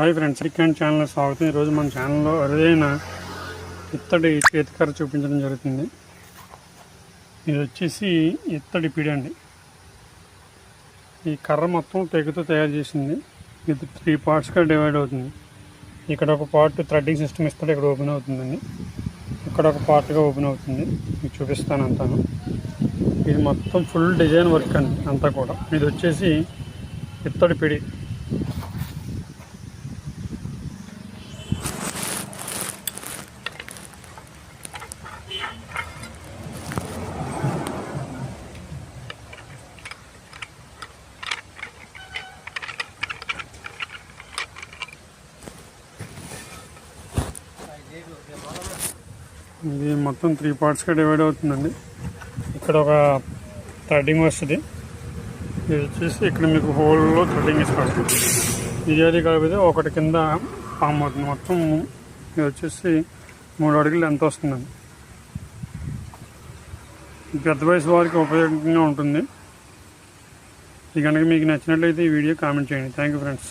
Hi friends chicken channel స్వాగతం. ఈరోజు మన ఛానల్లో అరుదైన ఇత్తడి చేతికర్ర చూపించడం జరుగుతుంది. ఇది వచ్చేసి ఇత్తడి పిడి అండి. ఈ కర్ర మొత్తం తెగుతో తయారు చేసింది. ఇది త్రీ పార్ట్స్గా డివైడ్ అవుతుంది. ఇక్కడ ఒక పార్ట్ థ్రెడ్డింగ్ సిస్టమ్ ఇస్తాడు ఇక్కడ ఓపెన్ అవుతుందండి. ఇక్కడ ఒక పార్ట్గా ఓపెన్ అవుతుంది. మీకు చూపిస్తాను అంతాను. ఇది మొత్తం ఫుల్ డిజైన్ వర్క్ అండి అంతా కూడా. ఇది వచ్చేసి ఇత్తడి పిడి. ఇది మొత్తం త్రీ పార్ట్స్గా డివైడ్ అవుతుందండి. ఇక్కడ ఒక థ్రెడ్డింగ్ వస్తుంది. ఇది వచ్చేసి ఇక్కడ మీకు హోల్లో థ్రెడ్డింగ్ ఇస్తారు. ఇది అది కాకపోతే ఒకటి కింద పామ్ అవుతుంది. మొత్తం ఇది వచ్చేసి మూడు అడుగులు ఎంత వస్తుందండి. పెద్ద వయసు వారికి ఉపయోగంగా ఉంటుంది. ఇది కనుక మీకు నచ్చినట్లయితే ఈ వీడియో కామెంట్ చేయండి. Thank you friends